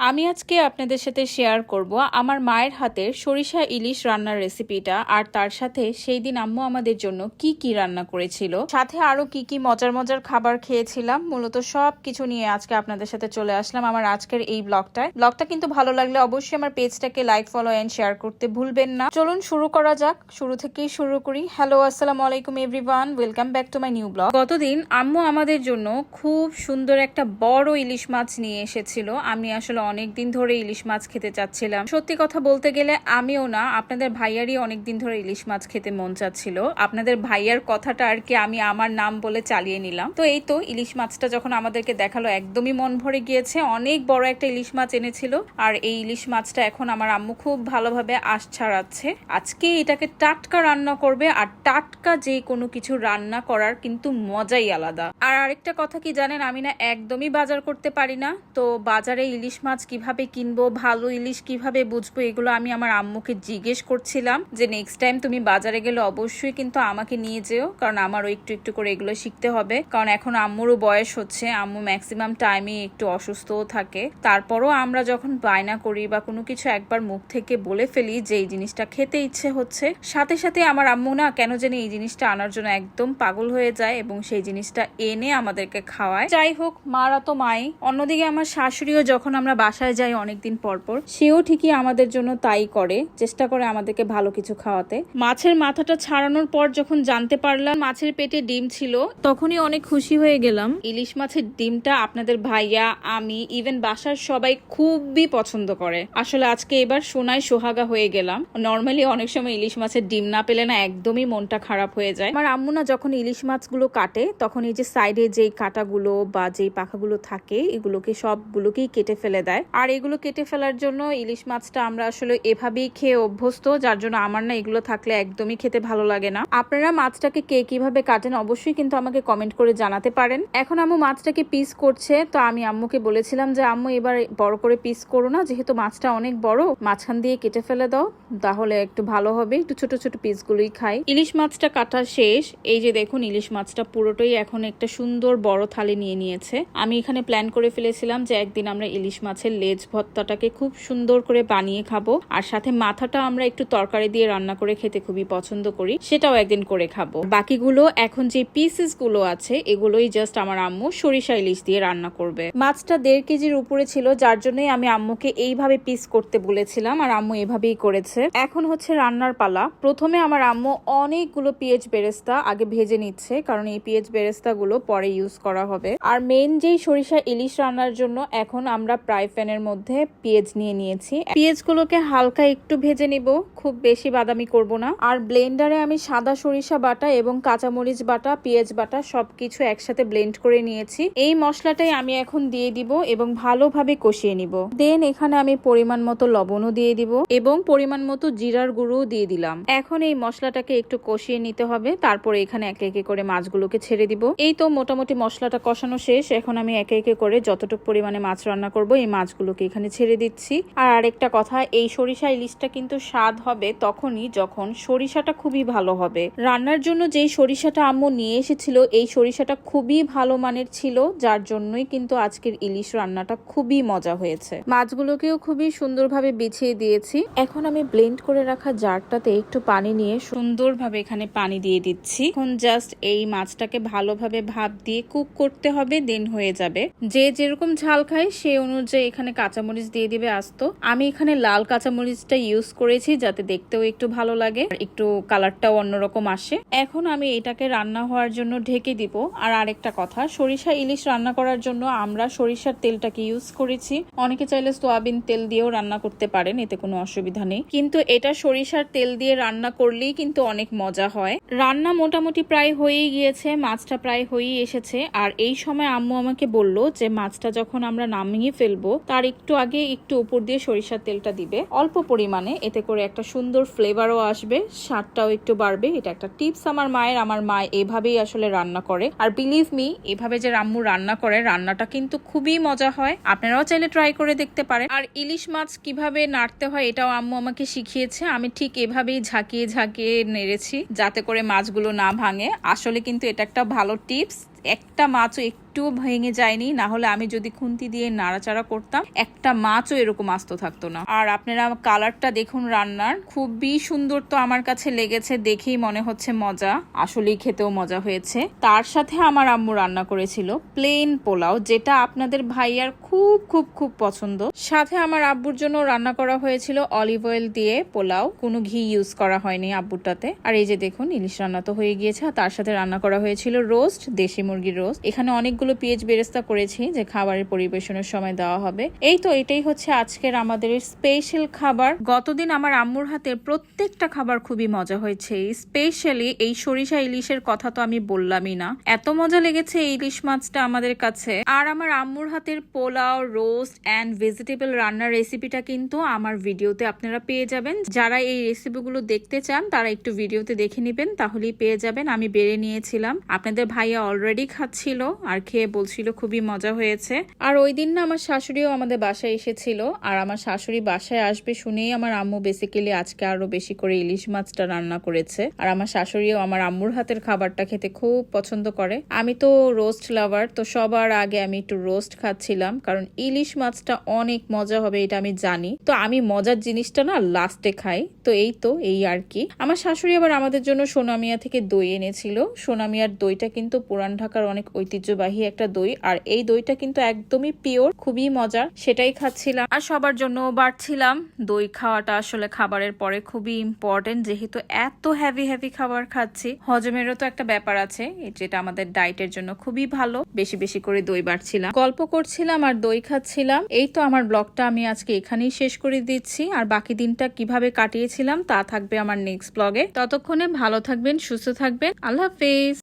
আমি আজকে আপনাদের সাথে শেয়ার করব আমার মায়ের হাতের সরিষা ইলিশ রান্নার রেসিপিটা আর তার সাথে সেই দিন আম্মু আমাদের জন্য কি কি রান্না করেছিল। সাথে আরও কি কি মজার মজার খাবার খেয়েছিলাম, মূলত সব কিছু নিয়ে আজকে আপনাদের সাথে চলে আসলাম আমার আজকের এই ব্লগটায় ব্লগটা কিন্তু ভালো লাগলে অবশ্যই আমার পেজটাকে লাইক ফলো অ্যান্ড শেয়ার করতে ভুলবেন না। চলুন শুরু করা যাক, শুরু থেকেই শুরু করি। হ্যালো আসসালামু আলাইকুম everyone welcome back to my new blog গতদিন আম্মু আমাদের জন্য খুব সুন্দর একটা বড় ইলিশ মাছ নিয়ে এসেছিল। আমি আসলে অনেক দিন ধরে ইলিশ মাছ খেতে চাচ্ছিলাম। সত্যি কথা বলতে গেলে আমিও না, আপনাদের ভাইয়ারই অনেক দিন ধরে ইলিশ মাছ খেতে মন চাচ্ছিল। আপনাদের ভাইয়ার কথাটা আর কি আমি আমার নাম বলে চালিয়ে নিলাম। তো এই তো ইলিশ মাছটা যখন আমাদেরকে দেখাল, একদমই মন ভরে গিয়েছে। অনেক বড় একটা ইলিশ মাছ এনেছিল। আর এই ইলিশ মাছটা এখন আমার আম্মু খুব ভালোভাবে আশ ছাড়াচ্ছে। আজকে এটাকে টাটকা রান্না করবে। আর টাটকা যে কোনো কিছু রান্না করার কিন্তু মজাই আলাদা। আর আরেকটা কথা কি জানেন, আমি না একদমই বাজার করতে পারি না। তো বাজারে ইলিশ মাছ কীভাবে কিনবো, ভালো ইলিশ কীভাবে বুঝব, এগুলো আমি আমার আম্মুকে জিজ্ঞেস করছিলাম যে নেক্সট টাইম তুমি বাজারে গেলে অবশ্যই কিন্তু আমাকে নিয়ে যেও, কারণ আমারও একটু একটু করে এগুলো শিখতে হবে। কারণ এখন আম্মুরও বয়স হচ্ছে, আম্মু ম্যাক্সিমাম টাইমে একটু অসুস্থও থাকে। তারপরও আমরা যখন বায়না করি বা কোনো কিছু একবার মুখ থেকে বলে ফেলি যে এই জিনিসটা খেতে ইচ্ছে হচ্ছে, সাথে সাথে আমার আম্মু না কেন জানি এই জিনিসটা আনার জন্য একদম পাগল হয়ে যায় এবং সেই জিনিসটা এনে আমাদেরকে খাওয়ায়। যাই হোক, মারা তো মাই। অন্যদিকে আমার শাশুড়িও যখন আমরা বাসায় যাই অনেকদিন পর পর, সেও ঠিকই আমাদের জন্য তাই করে, চেষ্টা করে আমাদেরকে ভালো কিছু খাওয়াতে। মাছের মাথাটা ছাড়ানোর পর যখন জানতে পারলাম মাছের পেটে ডিম ছিল, তখনই অনেক খুশি হয়ে গেলাম। ইলিশ মাছের ডিমটা আপনাদের ভাইয়া, আমি ইভেন বাসার সবাই খুবই পছন্দ করে। আসলে আজকে এবার সোনায় সোহাগা হয়ে গেলাম। নর্মালি অনেক সময় ইলিশ মাছের ডিম না পেলে না একদমই মনটা খারাপ হয়ে যায়। আমার আম্মু না যখন ইলিশ মাছগুলো কাটে, তখন এই যে সাইডে যেই কাটাগুলো বা যেই পাখাগুলো থাকে, এগুলোকে সবগুলোকেই কেটে ফেলে দেয়। আর এগুলো কেটে ফেলার জন্য ইলিশ মাছটা আমরা আসলে এভাবেই খেয়ে অভ্যস্ত, যার জন্য আমার না এগুলো থাকলে একদমই খেতে ভালো লাগে না। আপনারা মাছটাকে কে কীভাবে কাটেন অবশ্যই কিন্তু আমাকে কমেন্ট করে জানাতে পারেন। এখন আম্মু মাছটাকে পিস করছে, তো আমি আম্মুকে বলেছিলাম যে, আম্মু, এবার বড় করে পিস করো না, যেহেতু মাছটা অনেক বড় মাছখান দিয়ে কেটে ফেলে দাও, তাহলে একটু ভালো হবে। একটু ছোট ছোট পিসগুলোই খাই। ইলিশ মাছটা কাটা শেষ। এই যে দেখুন, ইলিশ মাছটা পুরোটাই এখন একটা সুন্দর বড় থালি নিয়ে নিয়েছে। আমি এখানে প্ল্যান করে ফেলেছিলাম যে, একদিন আমরা ইলিশ মাছের লেজ ভর্তাটাকে খুব সুন্দর করে বানিয়ে খাব। আর সাথে মাথাটা আমরা একটু তরকারি দিয়ে রান্না করে খেতে খুবই পছন্দ করি, সেটাও একদিন করে খাব। বাকিগুলো এখন যে পিসেসগুলো আছে, এগুলোই জাস্ট আমার আম্মু সরিষা ইলিশ দিয়ে রান্না করবে। মাছটা দেড় কেজির উপরে ছিল, যার জন্যই আমি আম্মুকে এইভাবে পিস করতে বলেছিলাম, আর আম্মু এভাবেই করেছে। এখন হচ্ছে রান্নার পালা। প্রথমে আমার আম্মু অনেকগুলো পিএইচ বেরেস্তা আগে ভেজে নিচ্ছে, কারণ এই পিএইচ বেরেস্তা গুলো পরে ইউজ করা হবে। আর মেন যেই সরিষা ইলিশ রান্নার জন্য এখন আমরা প্রায় প্যানের মধ্যে পেঁয়াজ নিয়ে নিয়েছি। পেঁয়াজ গুলোকে হালকা একটু ভেজে নিব, খুব বেশি বাদামি করব না। আর ব্লেন্ডারে আমি সাদা সরিষা বাটা এবং কাঁচামরিচ বাটা, পেঁয়াজ বাটা সবকিছু একসাথে ব্লেন্ড করে নিয়েছি। এই মশলাটাই আমি এখন দিয়ে দিব এবং ভালোভাবে কষিয়ে নিব। দেন এখানে আমি পরিমাণ মতো লবণও দিয়ে দিব এবং পরিমাণ মতো জিরার গুঁড়োও দিয়ে দিলাম। এখন এই মশলাটাকে একটু কষিয়ে নিতে হবে। তারপরে এখানে একে একে করে মাছগুলোকে ছেড়ে দিব। এই তো মোটামুটি মশলাটা কষানো শেষ। এখন আমি একে একে করে যতটুকু পরিমাণে মাছ রান্না করব, এই মাছগুলোকে এখানে ছেড়ে দিচ্ছি। আর আরেকটা কথা, এই সরিষা ইলিশটা কিন্তু স্বাদ হবে তখনই যখন সরিষাটা খুবই ভালো হবে। রান্নার জন্য যেই সরিষাটা আম্মু নিয়ে এসেছিল, এই সরিষাটা খুবই ভালো মানের ছিল, যার জন্যই কিন্তু আজকের ইলিশ রান্নাটা খুবই মজা হয়েছে। মাছগুলোকেও খুবই সুন্দরভাবে বিছিয়ে দিয়েছি। এখন আমি ব্লেন্ড করে রাখা জারটাতে একটু পানি নিয়ে সুন্দরভাবে এখানে পানি দিয়ে দিচ্ছি। এখন জাস্ট এই মাছটাকে ভালোভাবে ভাপ দিয়ে কুক করতে হবে দেন হয়ে যাবে। যে যেরকম ঝাল খায়, সে অনুযায়ী এখানে কাঁচামরিচ দিয়ে দিবে আস্ত। আমি এখানে লাল কাঁচামরিচটা ইউজ করেছি যাতে দেখতেও একটু ভালো লাগে একটু কালারটাও অন্যরকম আসে। এখন আমি এটাকে রান্না হওয়ার জন্য ঢেকে দিব। আর আরেকটা কথা, সরিষা ইলিশ রান্না করার জন্য আমরা সরিষার তেলটাকে ইউজ করেছি। অনেকে চাইলে সোয়াবিন তেল দিয়েও রান্না করতে পারেন, এতে কোনো অসুবিধা নেই। কিন্তু এটা সরিষার তেল দিয়ে রান্না করলেই কিন্তু অনেক মজা হয়। রান্না মোটামুটি প্রায় হয়েই গিয়েছে, মাছটা প্রায় হয়েই এসেছে। আর এই সময় আম্মু আমাকে বলল যে, মাছটা যখন আমরা নামিয়ে ফেলব তার একটু আগে একটু উপর দিয়ে সরিষার তেলটা দিবে। অল্প পরিমাণে, এতে করে একটা সুন্দর ফ্লেভারও আসবে, স্বাদটাও একটু বাড়বে। এটা একটা টিপস আমার মায়ের, আমার মা এভাবেই আসলে রান্না করে। আর বিলিভ মি এভাবে যে রাম্মু রান্না করে, রান্নাটা কিন্তু খুবই মজা হয়। আপনারাও চাইলে ট্রাই করে দেখতে পারেন। আর ইলিশ মাছ কীভাবে নাড়তে হয়, এটাও আম্মু আমাকে শিখিয়েছে। আমি ঠিক এভাবেই ঝাঁকিয়ে ঝাঁকিয়ে নেড়েছি, যাতে করে মাছগুলো না ভাঙে। আসলে কিন্তু এটা একটা ভালো টিপস একটা মাছও একটুও ভেঙে যায়নি না হলে আমি যদি খুন্তি দিয়ে নাড়াচাড়া করতাম, একটা মাছও এরকম আস্ত থাকতো না। আর আপনারা কালারটা দেখুন রান্নার, খুবই সুন্দর তো আমার কাছে লেগেছে, দেখেই মনে হচ্ছে মজা, আসলেই খেতেও মজা হয়েছে। তার সাথে আমার আম্মু রান্না করেছিল প্লেন পোলাও, যেটা আপনাদের ভাইয়ার খুব খুব খুব পছন্দ। সাথে আমার আব্বুর জন্য রান্না করা হয়েছিল অলিভ অয়েল দিয়ে পোলাও, কোনো ঘি ইউজ করা হয়নি আব্বুরটাতে। আর এই যে দেখুন, ইলিশ রান্না তো হয়ে গিয়েছে তার সাথে রান্না করা হয়েছিল রোস্ট দেশি মুরগির রোস্ট। এখানে অনেকগুলো পেঁয়াজ বেরেস্তা করেছি যে খাবারের পরিবেশনের সময় দেওয়া হবে। এই তো এটাই হচ্ছে আজকের আমাদের স্পেশাল খাবার। গতদিন আমার আম্মুর হাতে প্রত্যেকটা খাবার খুবই মজা হয়েছে। স্পেশালি এই সরিষা ইলিশের কথা তো আমি বললামই না। এত মজা লেগেছে এই ইলিশ মাছটা আমাদের কাছে। আর আমার আম্মুর হাতের পোলাও, রোস্ট অ্যান্ড ভেজিটেবল রান্নার রেসিপিটা কিন্তু আমার ভিডিওতে আপনারা পেয়ে যাবেন। যারা এই রেসিপিগুলো দেখতে চান, তারা একটু ভিডিওতে দেখে নেবেন, তাহলেই পেয়ে যাবেন। আমি বেড়ে নিয়েছিলাম। আপনাদের ভাইয়া অলরেডি খাচ্ছিল আর খেয়ে বলছিল খুবই মজা হয়েছে। আর ওই দিন না আমার শাশুড়িও আমাদের বাসায় এসেছিল। আর আমার শাশুড়ি বাসায় আসবে শুনেই আমার আম্মু বেসিক্যালি আজকে আরও বেশি করে ইলিশ মাছটা রান্না করেছে। আর আমার শাশুড়িও আমার আম্মুর হাতের খাবারটা খেতে খুব পছন্দ করে। আমি তো রোস্ট লাভার তো সবার আগে আমি একটু রোস্ট খাচ্ছিলাম। কারণ ইলিশ মাছটা অনেক মজা হবে, এটা আমি জানি। তো আমি মজার জিনিসটা না লাস্টে খাই। তো এই তো, এই আর কি। আমার শাশুড়ি আবার আমাদের জন্য সোনামিয়া থেকে দই এনেছিল। সোনামিয়ার দইটা কিন্তু পুরান ঢাকার অনেক ঐতিহ্যবাহী একটা দই, আর এই দইটা কিন্তু একদমই পিওর খুবই মজার। সেটাই খাচ্ছিলাম। আর সবার জন্য বাড়ছিলাম। দই খাওয়াটা আসলে খাবারের পরে খুবই ইম্পর্টেন্ট যেহেতু এত হ্যাভি হেভি খাবার খাচ্ছি। হজমেরও তো একটা ব্যাপার আছে যেটা আমাদের ডায়েটের জন্য খুবই ভালো। বেশি বেশি করে দই বাড়ছিলাম। গল্প করছিলাম আর দই খাচ্ছিলাম। এই তো আমার ব্লগটা আমি আজকে এখানেই শেষ করে দিচ্ছি। আর বাকি দিনটা কীভাবে কাটিয়েছিলাম তা থাকবে আমার নেক্সট ব্লগে ততক্ষণে ভালো থাকবেন, সুস্থ থাকবেন। আল্লাহ হাফেজ।